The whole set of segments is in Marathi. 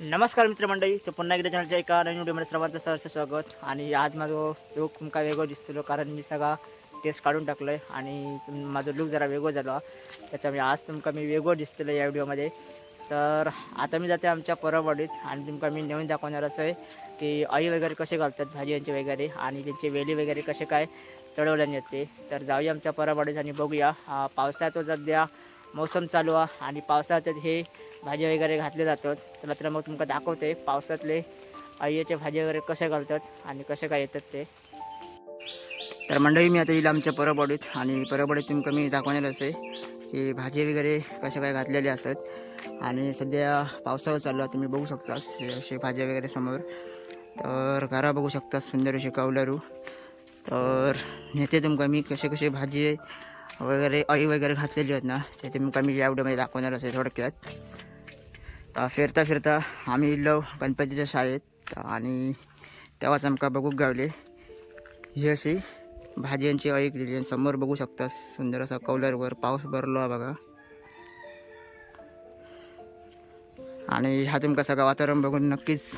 नमस्कार मित्रमंडळी तर पुन्हा एकदा चॅनलच्या एका नवीन व्हिडिओमध्ये सर्वांचं सहर्ष स्वागत. आणि आज माझं लुक तुमका वेगळं दिसतलो कारण मी सगळा टेस्ट काढून टाकलो आहे आणि तुम- माझं लुक जरा वेगळं झाला. त्याच्यामुळे आज तुमका मी वेगळं दिसतलो या व्हिडिओमध्ये. तर आता मी जाते आमच्या परवाडीत आणि तुमका मी नेऊन दाखवणार असं आहे की आई वगैरे कसे घालतात भाज्यांचे वगैरे आणि त्यांचे वेली वगैरे कसे काय चढवल्या जाते तर जाऊया आमच्या परवाडीत आणि बघूया. हा, पावसाळ्यात सध्या मौसम चालू आहे आणि पावसाळ्यात हे भाजी वगैरे घातले जातात. चला तर मग तुमका दाखवते पावसातले आईचे भाजी वगैरे कसे घालतात आणि कसे काय येतात ते. तर मंडळी मी आता येईल आमच्या परबडीत आणि परबडीत तुमका मी दाखवणार असे की भाजी वगैरे कशा काय घातलेले असत. आणि सध्या पावसाळा चालू आहे तुम्ही बघू शकता असे भाज्या वगैरे समोर. तर घरा बघू शकता सुंदर अशी कौलारू तर नेते तुमका मी कसे कसे भाजी वगैरे ऑई वगैरे घातलेली आहेत ना ते तुमका मी या व्हिडिओमध्ये दाखवणार असे थोडक्यात. फिरता फिरता आम्ही इल्लो गणपतीच्या शाळेत आणि तेव्हाच आमका बघूक गावले. ही अशी भाज्यांची ऐक दिली आणि समोर बघू शकता सुंदर असा कौलरवर पाऊस भरलो बघा. आणि ह्या तुमका सगळं वातावरण बघून नक्कीच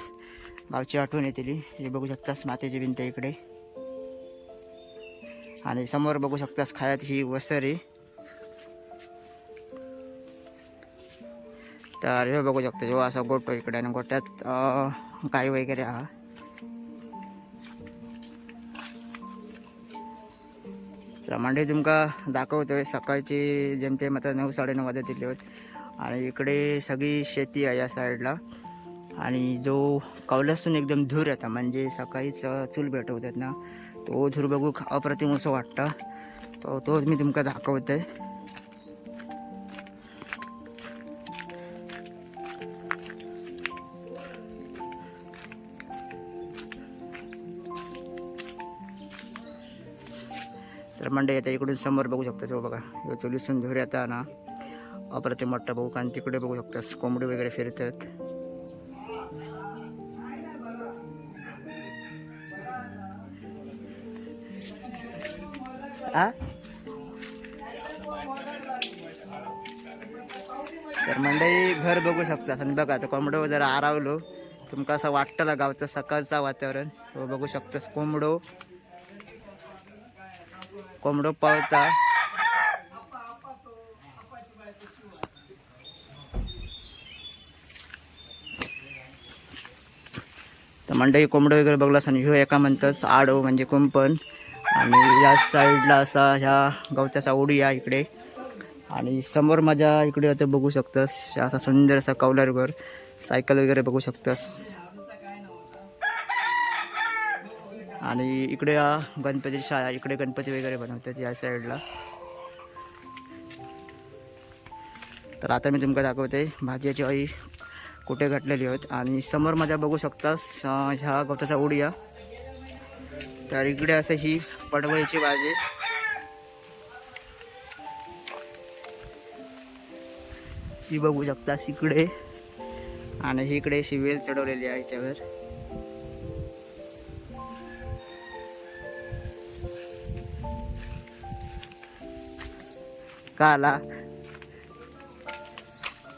गावची आठवण येतील. हे बघू शकतास मातेची भिंत इकडे. आणि समोर बघू शकतास खायात ही वसरी. तर हे बघू शकता जो असा गोटो इकडे आणि गोट्यात गाय वगैरे हा तर मांडे तुमका दाखवतोय. सकाळची जेमतेम आता नऊ साडेनऊ वाजत दिले होते. आणि इकडे सगळी शेती आहे या साईडला. आणि जो कौलासून एकदम धूर येता म्हणजे सकाळीच चूल भेटवतात ना तो धूर बघू अप्रतिम असं वाटतं. तो तोच मी तुमका दाखवतोय तर मंडळी आता इकडून समोर बघू शकता तो बघा. ह्यो चुलीसून धूर येता ना अप्रतिम वाटतं बघू कारण तिकडे बघू शकतास कोंबडी वगैरे फिरतात. आ तर मंडळी घर बघू शकता. आणि बघा तर कोंबडो जरा आरावलो. तुमका असं वाटतं गावचं सकाळचं वातावरण? हो बघू शकतास कोंबडो. कोंबडो पळता तर मंडळी कोंबडो वगैरे बघलास आणि ह्यो एका म्हणतस आडो म्हणजे कुंपण. आणि या साईडला असा ह्या गवताचा ओढी आहे इकडे. आणि समोर माझ्या इकडे आता बघू शकतस असा सुंदर असा कौलारवर सायकल वगैरे बघू शकतस. आणि इकडे हा गणपती शाळा इकडे गणपती वगैरे बनवतात या साईडला. तर आता मी तुमका दाखवते भाज्याची आई कुठे घातलेली आहेत. आणि समोर माझ्या बघू शकतास ह्या गवताचा उडिया तर इकडे असं ही पडवळीची भाजी ही बघू शकता इकडे. आणि इकडे शिवेल चढवलेली आहे याच्यावर. का आला?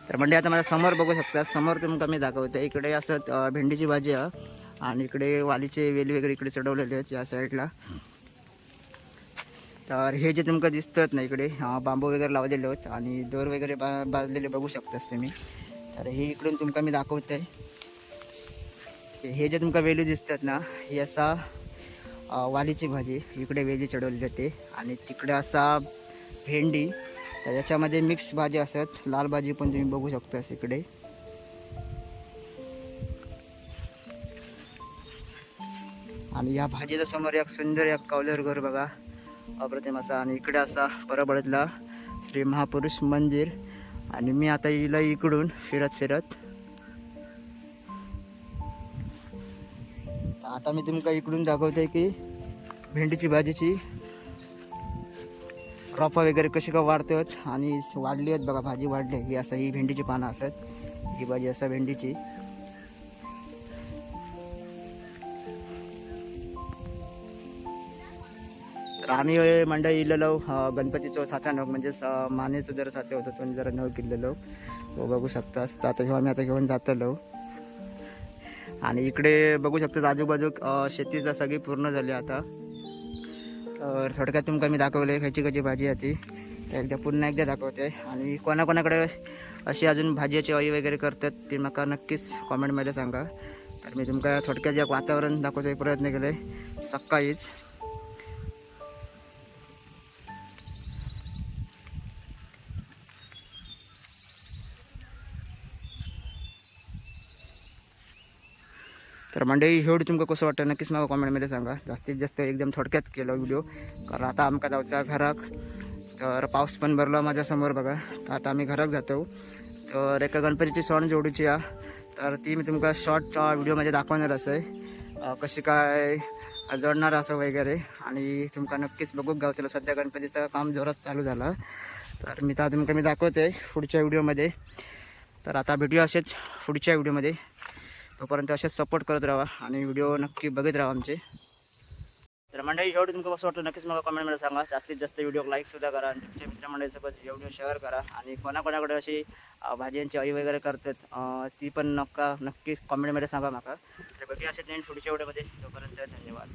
तर म्हणजे आता मला समोर बघू शकता समोर तुमका मी दाखवते इकडे असं भेंडीची भाजी आहे. आणि इकडे वालीचे वेल वगैरे इकडे चढवलेले आहेत या साईडला. तर हे जे तुमका दिसतात ना इकडे बांबू वगैरे लावलेले आहेत आणि दोर वगैरे बा बाजलेले बघू शकतास तुम्ही. तर हे इकडून तुमका मी दाखवत आहे हे जे तुमका वेली दिसतात ना हे असा वालीची भाजी. इकडे वेली चढवलेली होते आणि तिकडे असा भेंडी. तर याच्यामध्ये मिक्स भाजी असत लाल भाजी पण तुम्ही बघू शकतास इकडे. आणि या भाजीच्या समोर एक सुंदर एक कौलर घर बघा. अप्रतिम असा आणि इकडे असा परबडतला श्री महापुरुष मंदिर. आणि मी आता येईल इकडून फिरत फिरत. आता मी तुमका इकडून दाखवते की भेंडीची भाजीची रोपा वगैरे कशी का वाढतात आणि वाढली आहेत बघा भाजी वाढली ही असं ही भेंडीची पानं असत. ही भाजी असं भेंडीची. आम्ही मंडळी इलेलो गणपती गणपतीचो साचा नग म्हणजे माने मानेचो जरा साचा होतो तो जरा नग किल्लेलो तो बघू शकतास तर आता ह्यो आम्ही आता घेऊन जातलो. आणि इकडे बघू शकतात आजूबाजू अ, शेतीचा सगळी पूर्ण झाली आता. तर थोडक्यात तुमका मी दाखवले खयची खयची भाजी आहे ती. ते एकदा पुन्हा एकदा दाखवते. आणि कोणाकोणाकडे अशी अजून भाजीची अळी वगैरे करतात ती म्हाका नक्कीच कॉमेंटमध्ये सांगा. तर मी तुमका थोडक्यात एक वातावरण दाखवायचा प्रयत्न केले. सकाळीच. तर मंडळी हेवढी व्हिडिओ तुमका कसं वाटतं? नक्कीच मला कॉमेंटमध्ये सांगा. जास्तीत जास्त एकदम थोडक्यात केलं व्हिडिओ. कारण आता आमका जाऊचा घराक तर पाऊस पण भरला माझ्यासमोर बघा. तर आता आम्ही घराक जातो. तर एका गणपतीची सण जोडूची आ. तर ती मी तुमका शॉर्ट व्हिडिओमध्ये दाखवणार असं. आहे कशी काय जडणार असं वगैरे. आणि तुमका नक्कीच बघूक गावतलं. सध्या गणपतीचं काम जोरात चालू झालं. तर मी तर तुमका मी दाखवते पुढच्या व्हिडिओमध्ये. तर आता भेटूया असेच पुढच्या व्हिडिओमध्ये. तोपर्यंत असेच सपोर्ट करत राहा आणि व्हिडिओ नक्की बघत राहा आमचे. तर मंडळी एवढं तुमचं कसं वाटतं नक्कीच मला कमेंटमध्ये सांगा. जास्तीत जास्त व्हिडिओ लाईकसुद्धा करा. आणि तुमच्या मित्रमंडळीसोबत व्हिडिओ शेअर करा. आणि कोणाकोणाकडे अशी भाज्यांची अळी वगैरे करतात ती पण नक्का नक्की कमेंटमध्ये सांगा माका. तर बघी असेच नवीन पुढच्या व्हिडिओमध्ये तोपर्यंत धन्यवाद.